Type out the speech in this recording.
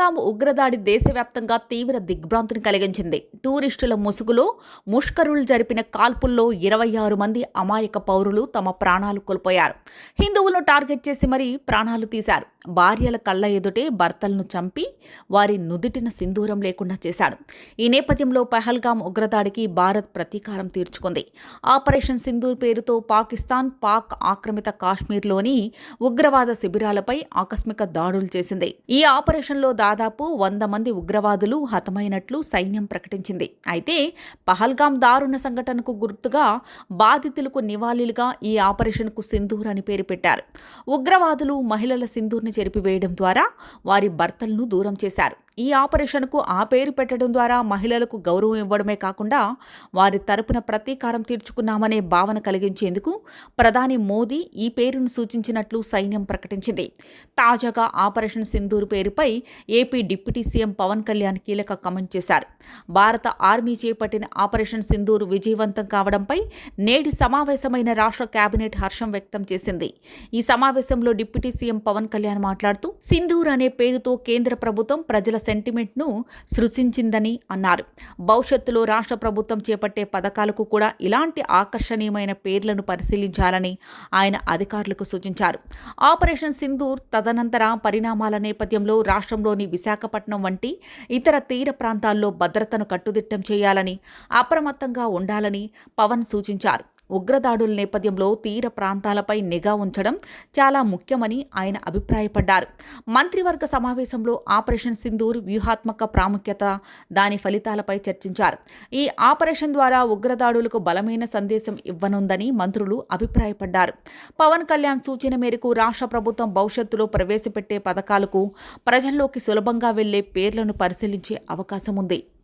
పహల్గామ్ ఉగ్రదాడి దేశవ్యాప్తంగా తీవ్ర దిగ్భ్రాంతిని కలిగించింది. టూరిస్టుల ముసుగులో ముష్కరులు జరిపిన కాల్పుల్లో ఇరవై ఆరు మంది అమాయక పౌరులు తమ ప్రాణాలు కోల్పోయారు. హిందువులను టార్గెట్ చేసి మరీ ప్రాణాలు తీశారు. భార్యల కళ్ళ ఎదుటే భర్తలను చంపి వారి నుదుటిన సింధూరం లేకుండా చేశాడు. ఈ నేపథ్యంలో పహల్గామ్ ఉగ్రదాడికి భారత్ ప్రతీకారం తీర్చుకుంది. ఆపరేషన్ సింధూర్ పేరుతో పాకిస్తాన్ పాక్ ఆక్రమిత కాశ్మీర్లోని ఉగ్రవాద శిబిరాలపై ఆకస్మిక దాడులు చేసింది. ఈ ఆపరేషన్లో దాదాపు వంద మంది ఉగ్రవాదులు హతమైనట్లు సైన్యం ప్రకటించింది. అయితే పహల్గాం దారుణ సంఘటనకు గుర్తుగా బాధితులకు నివాళిలుగా ఈ ఆపరేషన్కు సింధూర్ అని పేరు పెట్టారు. ఉగ్రవాదులు మహిళల సింధూర్ని చెరిపివేయడం ద్వారా వారి భర్తలను దూరం చేశారు. ఈ ఆపరేషన్కు ఆ పేరు పెట్టడం ద్వారా మహిళలకు గౌరవం ఇవ్వడమే కాకుండా వారి తరపున ప్రతీకారం తీర్చుకున్నామనే భావన కలిగించేందుకు ప్రధాని మోదీ ఈ పేరును సూచించినట్లు సైన్యం ప్రకటించింది. తాజాగా ఆపరేషన్ సింధూర్ పేరుపై AP deputy CM Pawan Kalyan కీలక కమెంట్ చేశారు. భారత ఆర్మీ చేపట్టిన ఆపరేషన్ సింధూర్ విజయవంతం కావడంపై నేటి సమావేశమైన రాష్ట్ర కేబినెట్ హర్షం వ్యక్తం చేసింది. ఈ సమావేశంలో డిప్యూటీ సీఎం పవన్ కళ్యాణ్ మాట్లాడుతూ సింధూర్ అనే పేరుతో కేంద్ర ప్రభుత్వం ప్రజల సెంటిమెంట్ను సృష్టించిందని అన్నారు. భవిష్యత్తులో రాష్ట్ర ప్రభుత్వం చేపట్టే పథకాలకు కూడా ఇలాంటి ఆకర్షణీయమైన పేర్లను పరిశీలించాలని ఆయన అధికారులకు సూచించారు. ఆపరేషన్ సింధూర్ తదనంతర పరిణామాల నేపథ్యంలో రాష్ట్రంలోని విశాఖపట్నం వంటి ఇతర తీర ప్రాంతాల్లో భద్రతను కట్టుదిట్టం చేయాలని అప్రమత్తంగా ఉండాలని పవన్ సూచించారు. ఉగ్రదాడుల నేపథ్యంలో తీర ప్రాంతాలపై నిఘా ఉంచడం చాలా ముఖ్యమని ఆయన అభిప్రాయపడ్డారు. మంత్రివర్గ సమావేశంలో ఆపరేషన్ సింధూర్ వ్యూహాత్మక ప్రాముఖ్యత దాని ఫలితాలపై చర్చించారు. ఈ ఆపరేషన్ ద్వారా ఉగ్రదాడులకు బలమైన సందేశం ఇవ్వనుందని మంత్రులు అభిప్రాయపడ్డారు. పవన్ కళ్యాణ్ సూచన మేరకు రాష్ట్ర ప్రభుత్వం భవిష్యత్తులో ప్రవేశపెట్టే పథకాలకు ప్రజల్లోకి సులభంగా వెళ్ళే పేర్లను పరిశీలించే అవకాశం ఉంది.